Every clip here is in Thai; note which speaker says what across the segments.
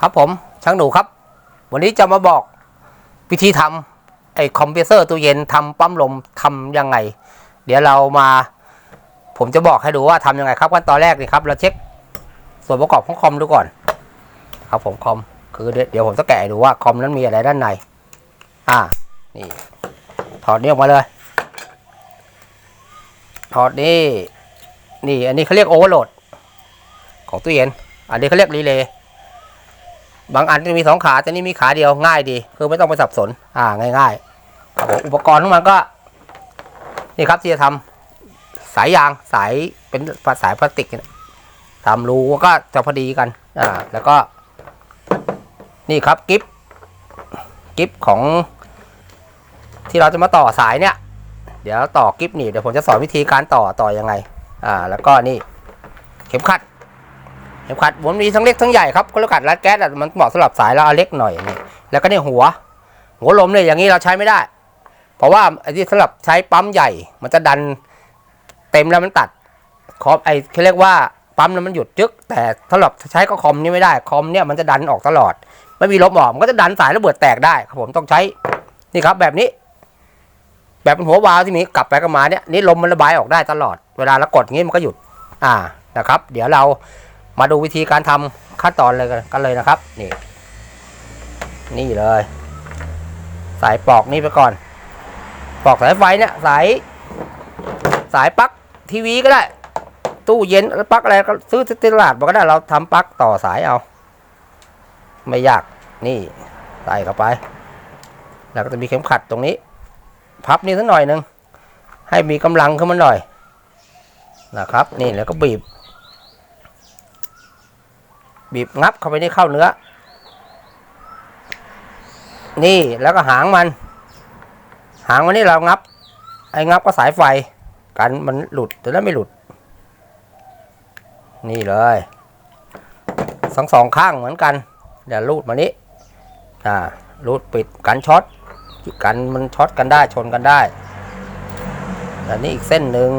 Speaker 1: ครับผมช่างหนูครับ วันนี้จะมาบอกวิธีทำไอ้คอมเพรสเซอร์ตู้เย็นทำปั๊มลมทำยังไง เดี๋ยวเรามา ผมจะบอกให้ดูว่าทำยังไงครับขั้นตอนแรกนี่ครับ เราเช็คส่วนประกอบของคอมดูก่อน ครับผมคอมคือเดี๋ยวผมจะแกะดูว่าคอมนั้นมีอะไรด้านใน อ่า นี่ ถอดนี่ออกมาเลย ถอดนี่ นี่ อันนี้เขาเรียกโอเวอร์โหลดของตู้เย็น อันนี้เขาเรียกรีเลย์ บางอันจะมีสองขาแต่นี่มีขาเดียวง่ายดี คือไม่ต้องไปสับสน อ่าง่ายๆครับอุปกรณ์ของมันก็ นี่ครับที่จะทำสายยางสายเป็นสายพลาสติกทำรูก็จะพอดีกันอ่าแล้วก็ นี่ครับกิฟกิฟของ ที่เราจะมาต่อสายเนี่ย เดี๋ยวต่อกิฟนี่เดี๋ยวผมจะสอนวิธีการต่อต่อยังไง อ่า แล้วก็นี่ เข็มขัด ข็มขัดมันมีทั้งเล็กทั้งใหญ่ครับเข็มขัดรัดแก๊สมันเหมาะสำหรับสายเราเอาเล็กหน่อยนี่แล้วก็เนี่ยหัว หัวลมเนี่ยอย่างนี้เราใช้ไม่ได้ เพราะว่าไอ้ที่สำหรับใช้ปั๊มใหญ่ มันจะดันเต็มแล้วมันตัดคอมไอ้เขาเรียกว่าปั๊มนั้นมันหยุดจึ๊กแต่สำหรับใช้ก็คอมนี่ไม่ได้คอมเนี่ยมันจะดันออกตลอด ไม่มีลมออกมันก็จะดันสายระเบิดแตกได้ครับผมต้องใช้นี่ครับแบบนี้ แบบเป็นหัววาล์วที่มีกลับไปกลับมาเนี่ยนี่ลมมันระบายออกได้ตลอด เวลาเรากดงี้มันก็หยุด อ่านะครับ เดี๋ยวเรา มาดูวิธีการทำขั้นตอนเลยกันเลยนะครับ นี่ นี่เลย สายปอกนี่ไปก่อน ปอกสายไฟเนี่ยสาย สายปลั๊กทีวีก็ได้ ตู้เย็นปลั๊กอะไรก็ซื้อที่ตลาดมาก็ได้เราทำปลั๊กต่อสายเอา ไม่ยากนี่ใส่เข้าไป แล้วก็จะมีเข็มขัดตรงนี้ พับนี่สักหน่อยหนึ่งให้มีกำลังขึ้นมาหน่อยนะครับ นี่แล้วก็บีบ บีบงับเข้าไปในเข้าเนื้อ นี่แล้วก็หางมัน หางมันนี่เรางับ ไอ้งับก็สายไฟ กันมันหลุดแต่แล้วไม่หลุด นี่เลยสองสองข้างเหมือนกันเดี๋ยวรูดมานี้อ่ารูดปิดกันช็อตกันมันช็อตกันได้ชนกันได้แต่นี่อีกเส้นหนึ่ง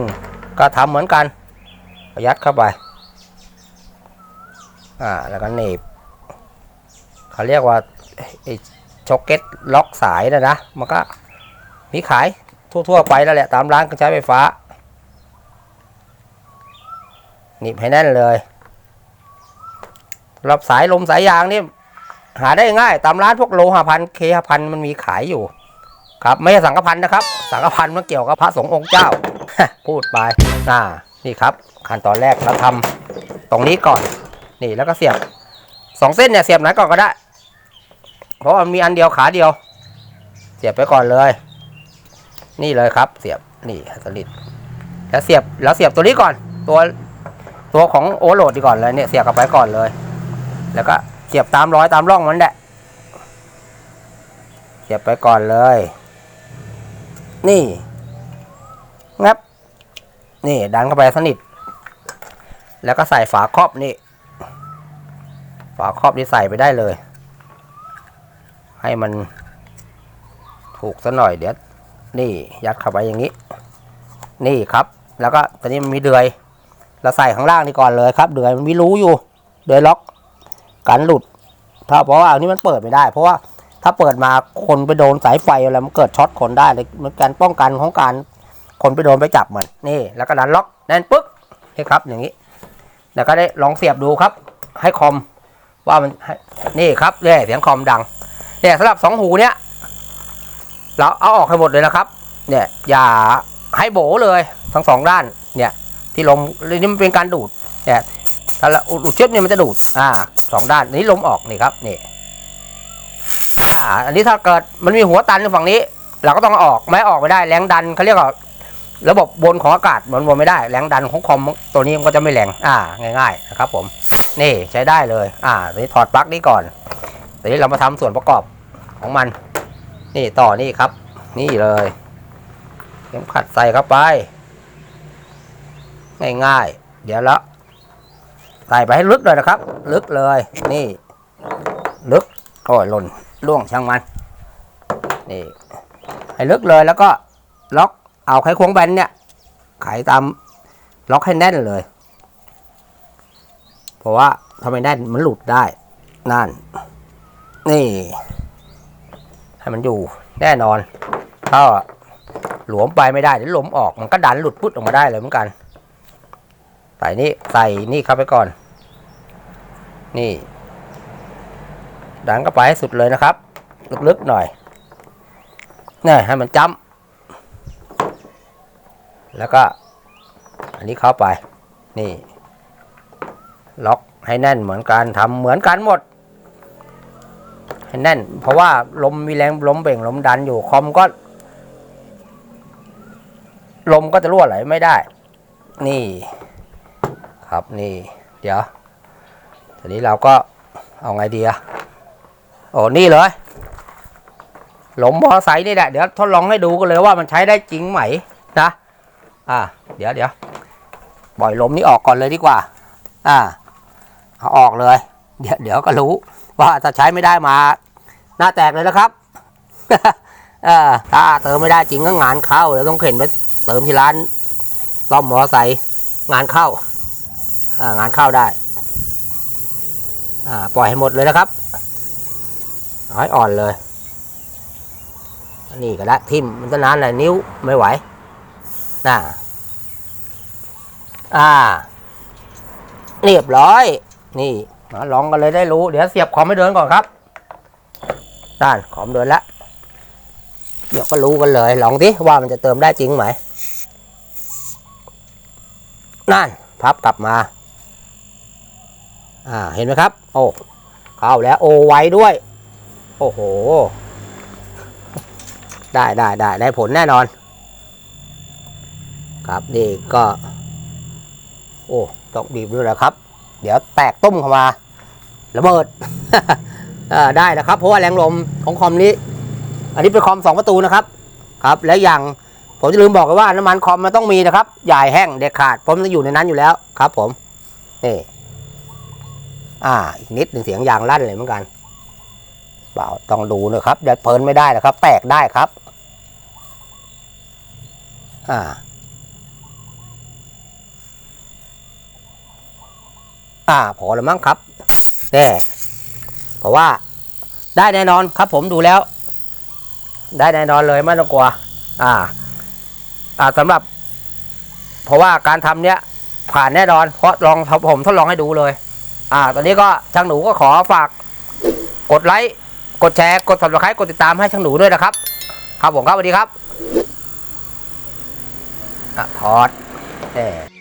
Speaker 1: ก็ทำเหมือนกันยัดเข้าไป อ่าแล้วก็หนีบเขาเรียกว่าไอ้ช็อกเก็ตล็อกสายนะนะ มันก็มีขายทั่วๆไปแล้วแหละ ตามร้านเครื่องใช้ไฟฟ้าหนีบให้แน่นเลยรับสายลมสายยางนี่หาได้ง่าย ตามร้านพวกโลหะพันเคหะพันมันมีขายอยู่ ครับ ไม่ใช่สังฆพันนะครับ สังฆพันมันเกี่ยวกับพระสงฆ์องค์เจ้า พูดไปอ่านี่ครับ ขั้นตอนแรกเราทำตรงนี้ก่อน นี่แล้วก็เสียบสองเส้นเนี่ยเสียบไหนก่อนก็ได้ เพราะมันมีอันเดียวขาเดียว เสียบไปก่อนเลย นี่เลยครับ เสียบนี่สลิดแล้วเสียบแล้วเสียบตัวนี้ก่อน ตัวตัวของโอโหลดดีก่อนเลยเนี่ยเสียบกับไปก่อนเลย แล้วก็เสียบตามร้อยตามร่องมันแหละเสียบไปก่อนเลย นี่งับ นี่ดันเข้าไปสนิท แล้วก็ใส่ฝาครอบนี่ ฝาครอบนี่ใส่ไปได้เลย ให้มันถูกซะหน่อยเดี๋ยวนี่ยัดเข้าไปอย่างนี้ นี่ครับ แล้วก็ตอนนี้มันมีเดือย เราใส่ข้างล่างนี่ก่อนเลยครับ เดือยมันมีรูอยู่ เดือยล็อกกันหลุด ถ้าเพราะว่าอันนี้มันเปิดไม่ได้ เพราะว่าถ้าเปิดมาคนไปโดนสายไฟอะไรมันเกิดช็อตคนได้เลยมันการป้องกันของการคนไปโดนไปจับมันนี่แล้วก็ดันล็อกแน่นปึ๊กนี่ครับอย่างนี้แล้วก็ได้ลองเสียบดูครับ ให้คอม ว่ามันให้นี่ครับเนี่ยเสียงคอมดังเนี่ยสำหรับสองหูเนี้ยเราเอาออกให้หมดเลยนะครับ เนี่ยอย่าให้โบเลยทั้งสองด้านเนี่ยที่ลมนี่มันเป็นการดูดเนี่ยถ้าเราอุดเชือกเนี่ยมันจะดูดอ่าสองด้านนี้ลมออกนี่ครับนี่อ่าอันนี้ถ้าเกิดมันมีหัวตันอยู่ฝั่งนี้ เราก็ต้องอออกไม่ออกไม่ได้แรงดันเขาเรียกว่าระบบบนของอากาศมันวนไม่ได้แรงดันของคอมตัวนี้มันก็จะไม่แรงอ่าง่าย ๆ นะครับผม นี่ใช้ได้เลย อ่าทีนี้ถอดปลั๊กนี้ก่อนทีนี้เรามาทำส่วนประกอบของมัน นี่ต่อนี่ครับ นี่เลยเข็มขัดใส่เข้าไป ง่ายๆ เดี๋ยวล้วใส่ไปให้ลึกเลยนะครับ ลึกเลย นี่ ลึกโอ้ยหล่นล่วงช่างมัน นี่ ให้ลึกเลยแล้วก็ล็อกเอาไขควงแบนเนี่ยไขตามล็อกให้แน่นเลย เพราะว่าทำไมแน่นมันหลุดได้ นั่น นี่ ให้มันอยู่แน่นอน ถ้าหลวมไปไม่ได้เดี๋ยวหลวมออกมันก็ดันหลุดปุ๊ดออกมาได้เลยเหมือนกัน ใส่นี่ใส่นี่เข้าไปก่อน นี่ ดันก็ไปให้สุดเลยนะครับ ลึกๆหน่อยนี่ให้มันจ้ำแล้วก็ อันนี้เข้าไป นี่ ล็อกให้แน่นเหมือนกันทำเหมือนกันหมด ให้แน่น เพราะว่าลมมีแรงลมเบ่งลมดันอยู่คอมก็ ลมก็จะรั่วไหลไม่ได้ นี่ ครับนี่ เดี๋ยวทีนี้เราก็เอาไงดีอะโอ้นี่เลยลมมอไซค์นี่แหละ เดี๋ยวทดลองให้ดูกันเลยว่ามันใช้ได้จริงไหมนะ อ่า เดี๋ยวเดี๋ยวปล่อยลมนี้ออกก่อนเลยดีกว่า อ่า เอาออกเลย เดี๋ยวเดี๋ยวก็รู้ว่าถ้าใช้ไม่ได้มา หน้าแตกเลยนะครับถ้าเติมไม่ได้จริงก็งานเข้าเดี๋ยวต้องเข็นไปเติมที่ร้านซ่อมมอไซค์งานเข้าอ่างานเข้าได้อ่าปล่อยให้หมดเลยนะครับอาให้อ่อนเลยนี่ก็ได้ทิมมันจะนานหลายนิ้วไม่ไหวน่าอ่า เรียบร้อย นี่มาลองกันเลยได้รู้ เดี๋ยวเสียบคอมให้เดินก่อนครับด้านคอมเดินแล้วเดี๋ยวก็รู้กันเลย ลองดิว่ามันจะเติมได้จริงไหม นั่น พับกลับมา อ่า เห็นไหมครับ โอ้ เข้าแล้วโอไว้ด้วย โอ้โห ได้ได้ได้ได้ผลแน่นอน ครับนี่ก็ โอ้ ต้องบีบด้วยนะครับ เดี๋ยวแตกต้มเข้ามาระเบิดได้นะครับ เพราะว่าแรงลมของคอมนี้ อันนี้เป็นคอมสองประตูนะครับครับ และอย่างผมจะลืมบอกไปว่าน้ำมันคอมมันต้องมีนะครับใหญ่แห้งเด็ดขาดผมจะอยู่ในนั้นอยู่แล้วครับ ผมนี่อ่า อีกนิดหนึ่งเสียงยางลั่นเลยเหมือนกันเปล่าต้องดูนะครับเดี๋ยวเพลินไม่ได้นะครับ แตกได้ครับ อ่า อ่าพอแล้วมั้งครับแน่เพราะว่าได้แน่นอนครับผมดูแล้ว ได้แน่นอนเลยไม่ต้องกลัว อ่า อ่าสำหรับ เพราะว่าการทำเนี้ยผ่านแน่นอน เพราะลองผมทดลองให้ดูเลย อ่า ตอนนี้ก็ช่างหนูก็ขอฝาก กดไลค์กดแชร์กด subscribe กดติดตามให้ช่างหนูด้วยนะครับ ครับผมครับสวัสดีครับอะถอดแหม